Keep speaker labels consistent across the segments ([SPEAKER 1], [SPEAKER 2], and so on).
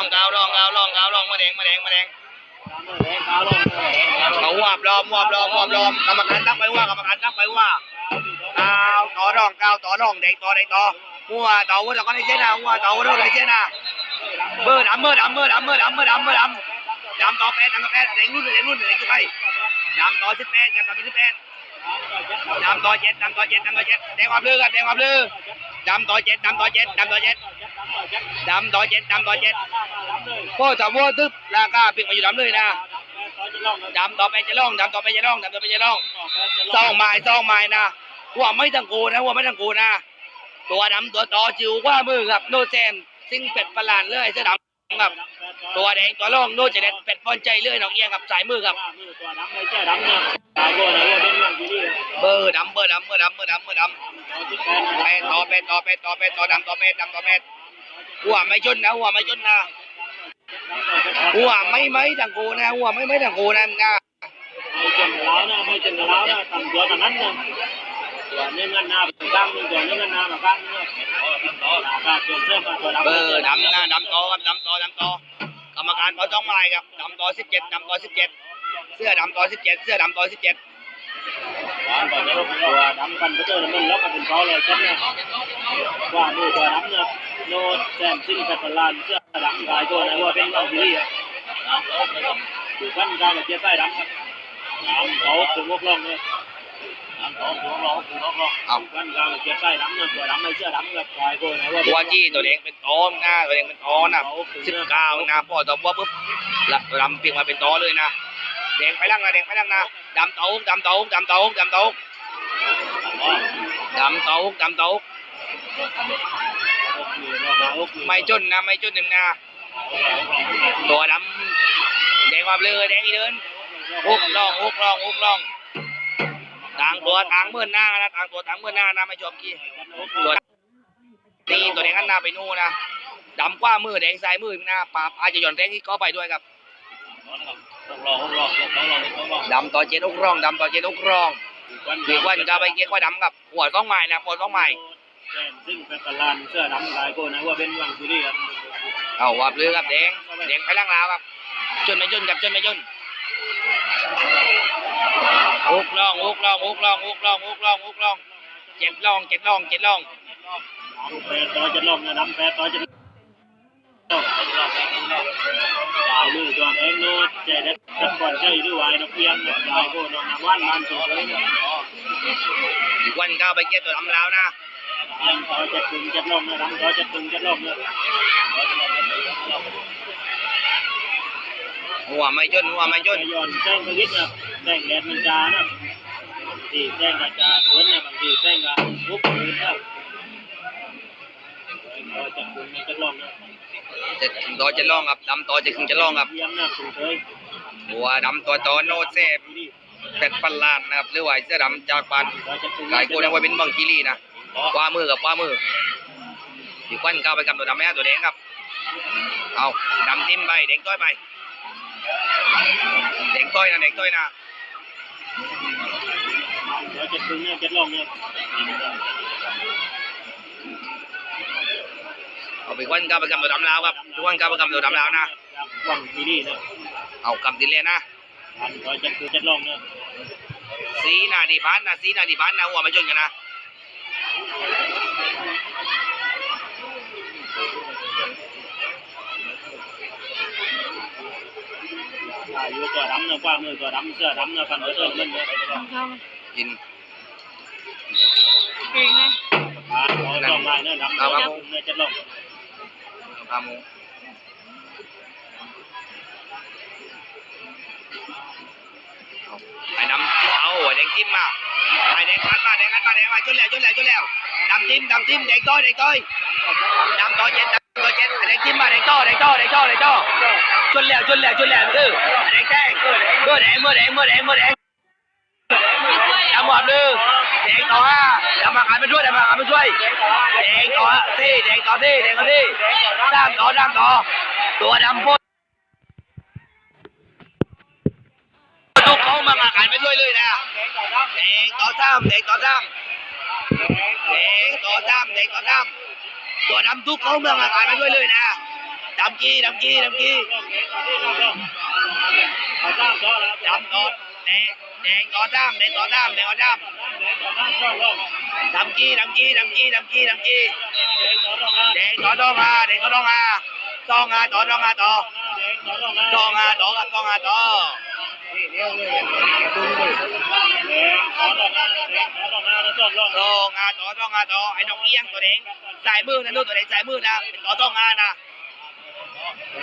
[SPEAKER 1] องกาวรองกาวรองกาวรองมาแดงมาแดงมาแดง
[SPEAKER 2] แดงขาวลงแดงขาวล
[SPEAKER 1] อาหัวปลอมหัวปลอมวปลอมกรรมการตั้งไปว่ากรรมการตั้งไปว่ากาวต่อรองกาวต่อรองแดงต่อแดงต่อหัวต่อหัวต่อก็ได้เช่นนะหัวต่อหัวต่อได้เช่นนะเบอร์ดำเบอร์ดำเบอร์ดำเบอร์ดำเบอร์ดำเบอร์ดำดำต่อแปดดำต่อแปดแดงรุ่นแดงรุ่นแดงคือใครดำต่อสิบแปดกับต่อสิบแปด ดำต่อเจ็ดดำต่อเจ็ดดำต่อเจ็ดแดงความลือกันแดงความลือดำต่อเจ็ดดำต่อเจ็ดดำต่อเจ็ดดำต่อเจ็ดดำต่อเจ็ดพ่อถามว่าตึ๊บราคาปิดมาอยู่ดำเลยนะดำต่อไปจะล่องดำต่อไปจะล่องดำต่อไปจะล่องซองไม้ซองไม้นะหัวไม่ตังกูนะหัวไม่ตังกูนะ ตัวดำตัวต่อจิ๋วว่ามือครับโนแซมซิงเป็ดประหลาดเลยเสื้อดำ ครับตัวแดงตัวร่องโนเจเด็ดเป็ดพอนใจเลื่อยน้องเอียงกับสายมือครับ
[SPEAKER 2] ตัวดำไม่ใช่ดำเนี่ยตายโก้นะว่าเป็นเรื่องที่ดี
[SPEAKER 1] เบอร์ดำเบอร์ดำเบอร์ดำเบอร์ดำเบอร์ดำแปดต่อแปดต่อแปดต่อแปดต่อดำต่อแปดดำต่อแปดหัวไม่ชนนะหัวไม่ชนนะหัวไม่ไม่ตังกูนะหัวไม่ไม่ตังกูนะมึงนะ
[SPEAKER 2] ไม่จนแล้วนะไม่จนแล้วนะทำตัวตอนนั้นนะตัวนี้เงินหน้าไปข้างนึงตัวนี้เงินหน้ามาข้างนึงการตัว เบ
[SPEAKER 1] อร์ดำนะดำต่อครับดำต่อดำต่อกรรมการเขาต้องไม้ครับดำต่อสิบเจ็ดดำต่อสิบเจ็ดเสื้อดำต่อสิบเจ็ดเสื้อดำต่อสิบเจ็ด
[SPEAKER 2] ตัวดำกันก็เจอมันแล้วกันเป็นเขาเลยฉันเนี่ยว่ามือตัวดำเนี่ยโน้ตแซมซิ่งเป็นพลานเสื้อดำกายตัวนะว่าเป็นเรื่องที่ดีคือขั้นการเจี๊ยใต้ดำครับดำเขาถึงงกล่องเลย เขาถึงงกล่องถึงงกล่อง
[SPEAKER 1] เอา
[SPEAKER 2] ขั้นการเจี๊ยบใต้ดำเนี่ยตัวดำไม่เอดำกับกายตัวนะว่า
[SPEAKER 1] ตัวจี้ตัวเองเป็นตมนะตัวเองเป็นโตนะสิบเก้านะพ่อตัวว่าปุ๊บละดำเปลี่ยนมาเป็นโตเลยนะแดงไปล่างนะแดงไปล่างนะดำเตาดำเตาดำเตาดำเตาดำเตาดำเตาไม่จนนะไม่จนหนึ่งนะตัวดำแดงควาเลือแดงอีเดินฮุกล่องฮุกล่องฮุกล่องางตัวต่างเมื่อนหน้านะต่างตัวต่างเมื่อนหน้านะไม่ชอบกี้ตัวตีตัวแดงข้างหน้าไปนู่นนะดำกว่ามือแดงซ้ายมือหน้าปาปาจะหย่อนแดงที่เขาไปด้วยครับดำต่อเจ็ดอุกร่องดำต่อเจ็ดอุกร่องคือวันจะไปเกียกว่าดำกับหัวต้องไม้นะหัวต้องไม้
[SPEAKER 2] แซมซิ่งเป็นพลานเสื้อดำกายตัวนะว่าเป็นเรื่องที่ดีครับ
[SPEAKER 1] เอาวับเรือครับแดงแดงไปล่างลาวครับจนไม่จนกับจนไม่จน อุกล่องอุกล่องอุกล่องอุกล่องอุกล่องอุกล่องเจ็ดล่องเจ็ดล่องเจ็ดล่อง
[SPEAKER 2] ดำแปดต่อจะลงนะดำแปดต่อจะลงตายมือตัวเองโน้ตใจเด็ดกันก่อนใจด้วยนกเพียงลายโก้นกนางว่านมันตัวเลยนะ
[SPEAKER 1] อีกวันก็ไปเกียตัวดำลาวนะ
[SPEAKER 2] ดำต่อจะตึงจะลงนะดำต่อจะตึงจะลงนะ
[SPEAKER 1] หัวไม่จนหัวไม่จ
[SPEAKER 2] จะ
[SPEAKER 1] น
[SPEAKER 2] ย้อนแซงกระวิทนะแซงแดดมันจานะที่แซงกระจาสวนนะบางทีแซงกระปุ๊บปืนนะต่อจะตึงจะลงนะ
[SPEAKER 1] จะต่อจะล่องครับดำต่อจะขึ้นจะล่องครับ
[SPEAKER 2] เพียงนะถูกเลย
[SPEAKER 1] หัวดำตัวต่อโนเซฟเป็ดประหลาดนะครับหรือว่าเสื้อดำจากบ้าน
[SPEAKER 2] ต่อจะตึง
[SPEAKER 1] หลายคนเอาไว้เป็นบังคีรีนะขวามือกับขวามืออีกวันเข้าไปกับตัวดำแม่ตัวแดงครับเอาดำทิมไปแดงต้อยไป แดงต้อยนะแดงต้อยนะ
[SPEAKER 2] ต่อจะตึงเนี่ยเจะลองเนี่ย
[SPEAKER 1] เอาไปวันเข้าไปกับตัวดำแลาวครับทุกวันเข้าไปกับตัวดำแลาวนะ
[SPEAKER 2] หวังที่นี่นะ
[SPEAKER 1] เอากำติเลยนะ
[SPEAKER 2] อันต่อจะตึงจะลองเนี่ย
[SPEAKER 1] สีหน้าดีพันนะสีหน้าดีพันนะหัวมาชนกันนะ
[SPEAKER 2] อายุตัวดำเนี่ย กว่ามือตัวดำเสื้อดำเนี่ยพันเสื้อเงินเนี่ย
[SPEAKER 1] กิน
[SPEAKER 3] เองไง
[SPEAKER 2] อ่าเราต้องมาเนี่ยดำเนี่ยเนี่ยจะลง
[SPEAKER 1] พาหมูเอาไอ้ดำเอาไอ้แดงทิมมาไอ้แดงพันมาแดงพันมาแดงมาชนแล้วชนแล้วชนแล้วดำทิมดำทิมแดงต้อยแดงต้อยดำต้อยเจ็ด ต่อแดงต้อแดงต้อแดงต้อชนแล้วชนแล้วชนแล้วคือแดงแดงเมื่อแดงเมื่อแดงเมื่อแดงเมื่อแดงดำหมดเลยแดงต่อห้าดำมาขายไปช่วยดำมาขายไปช่วยแดงต่อที่แดงต่อที่แดงต่อที่ดำต่อดำต่อตัวดำพ่นทุกเขามาขายไปช่วยเลยนะแดงต่อซ้ำแดงต่อซ้ำแดงต่อซ้ำแดงต่อซ้ำตัวดำทุกเขาเมืองอาการไปด้วยเลยนะ ดำกี้ดำกี้ดำกี้
[SPEAKER 2] จำ
[SPEAKER 1] ตอดแดงแดงต่อด้ามแดงต่อด้ามแดงต่อด้าม
[SPEAKER 2] แดงต่อหน้าช่องลง
[SPEAKER 1] ดำกี้ดำกี้ดำกี้ดำกี้ดำกี้
[SPEAKER 2] แดงตอน
[SPEAKER 1] ดองอาแดงต่อดองอาซองอาต่อดองอาต่อ
[SPEAKER 2] ตอง
[SPEAKER 1] อาต่อกับซองอาต่อ
[SPEAKER 2] ต่อรองนต่อต้องงา
[SPEAKER 1] ต่อซองอาต่อไอ้น้องเอียงตัวแดงสายมือนะนู่นตัวแดงสายมือนะเป็นต่อซองอานะ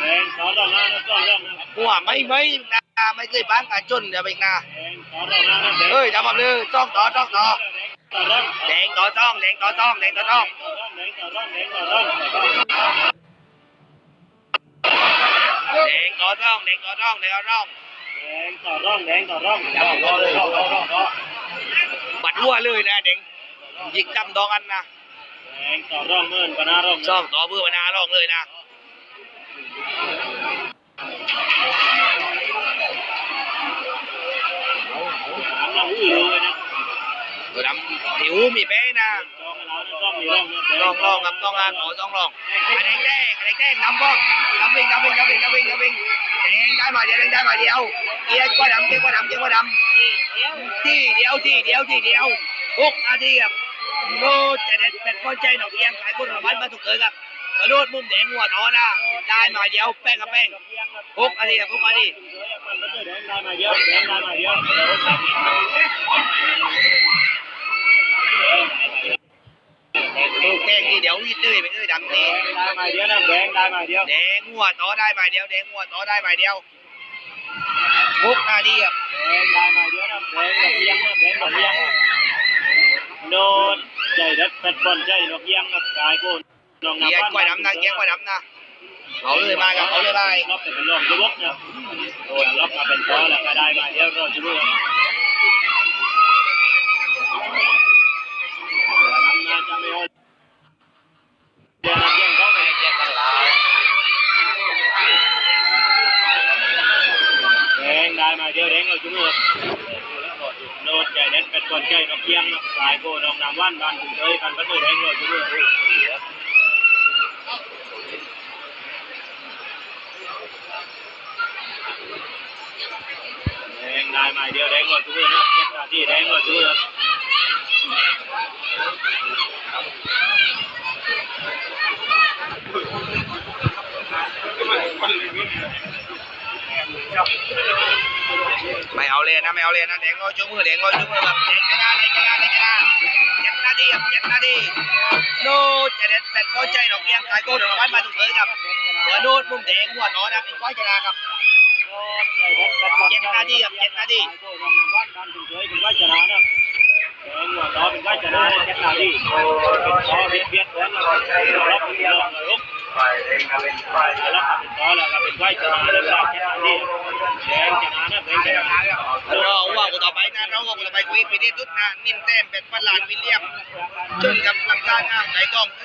[SPEAKER 2] แดงต่อรองนะแล้วช่องลงนะ
[SPEAKER 1] หัวไม่ไม่นะไม่เคยบ้างการจนเดี๋ยวไปนะ
[SPEAKER 2] แดงต่อรองนะแดง
[SPEAKER 1] เอ้ยทำแบบเลยซองต่อซองต่อ
[SPEAKER 2] ต่อรอง
[SPEAKER 1] แดงต่อซองแดงต่อซองแดงต่อซอง
[SPEAKER 2] แดงต่อรองแดงต่อรอง
[SPEAKER 1] แดงต่อซองแดงต่อซองแดงต่อซอง
[SPEAKER 2] แดงต่อรองแดงต่อรองต่อรองเลยต่อรองต่อ
[SPEAKER 1] บัดหัวเลยนะเด็งยิงจำดองอันนะ
[SPEAKER 2] แดงต่อรองเมื่อนปนาร่อง
[SPEAKER 1] ซองต่อเพื่อมานาลองเลยนะ ตัวดำผิวมีแป้งนะ
[SPEAKER 2] จองเราต้องมีร่อง
[SPEAKER 1] ลองลองครับต้องอ่านขอต้องลองอันแดงแดงอันแดงแดงดำบ้องดำวิ่งดำวิ่งดำวิ่งดำวิ่งดำวิ่งแดงได้มาเดียวแดงได้มาเดียวเอียกว่าดำเจ๊กว่าดำเจ๊กว่าดำที่เดียวที่เดียวที่เดียวหกนาทีครับโน้ตจะเด็ดเป็นคนใจหนอกเอียงขายคนละพันมาถูกเกิดครับ กระโดดมุมแดงหัวท้อนะได้มาเดียวแป้งกับแป้งหกนาทีครับหกนาที
[SPEAKER 2] มันก็จะแดงได้มาเยอะแดงได้มาเยอะ
[SPEAKER 1] ถูกแกงทีเดียววิดเลยไปเลยดำที
[SPEAKER 2] ได้มาเยอะนะแดงได้มาเยอะ
[SPEAKER 1] แดงหัวท้อได้มาเดียวแดงหัวท้อได้มาเดียวหกนาทีครับ
[SPEAKER 2] แดงได้มาเยอะนะแดงแบบเอียงนะแดงแบบเอียงโน้ตใจเด็ดเป็ดบอลใจนกเอียงกับกายกูลอง
[SPEAKER 1] เกียร์กล้วยดำนะเกียร์กล้วยดำนะเขาเลยมาครับเขาเลยมา
[SPEAKER 2] ล็อกเป็นลมยุบนะโดนล็อกมาเป็นก้อแล้วก็ได้มาเยอะรอจุ๊บทำนาจะไม่เอาเดี๋ยวนักเลี้ยงเขาไป
[SPEAKER 1] เกียร์กันลาว
[SPEAKER 2] แดงได้มาเดียวแดงเอาจุ๊บโน้ตใจเด็ดเป็ดบอลใจนกเอียงกายกูนกน้ำว่านบ้านถึงเลยกันก็เลยแดงเอาจุ๊บแดงได้มาเดียวแดงหมดทุกคนนะเจ็ดนาทีแดงหมดทุกคนนะ
[SPEAKER 1] ไม่เอาเลยนะไม่เอาเลยนะแดงก็จุ้มือแดงก็จุ้มือแบบแดงชนะแดงชนะแดงชนะเจ็ดนาทีครับเจ็ดนาทีโน้ตจะเด็ดเป็ดเข้าใจหนอกเอียงขายโก้เดี๋ยววันมาถูกเลย ครับหัวโน้ตมุมแดงหัวท้อนะเป็นก้อยชนะครับเจ็ดนาทีครับเจ็ดนาที
[SPEAKER 2] โอ้ยน้ำบ้านบ้านถึงเคยเป็นว่าชนะนะแดงหัวต่อ เป็นว่าชนะนะเจ็ดนาทีเป็นต่อเบียดเบียดแดงแล้วรับเบียดแล้วลุกแล้วเป็นก็เป็นว่าชนะแล้วก็เจ็ดนาทีแดงชนะนะแดงชนะ
[SPEAKER 1] เราว่ากูต่อไปนะเราว่ากูต่อไปคุยไปที่ทุดนะนิ่มแต้มเป็นประหลาดวิลเลียมจนกับลำตาลงามไก่ทอง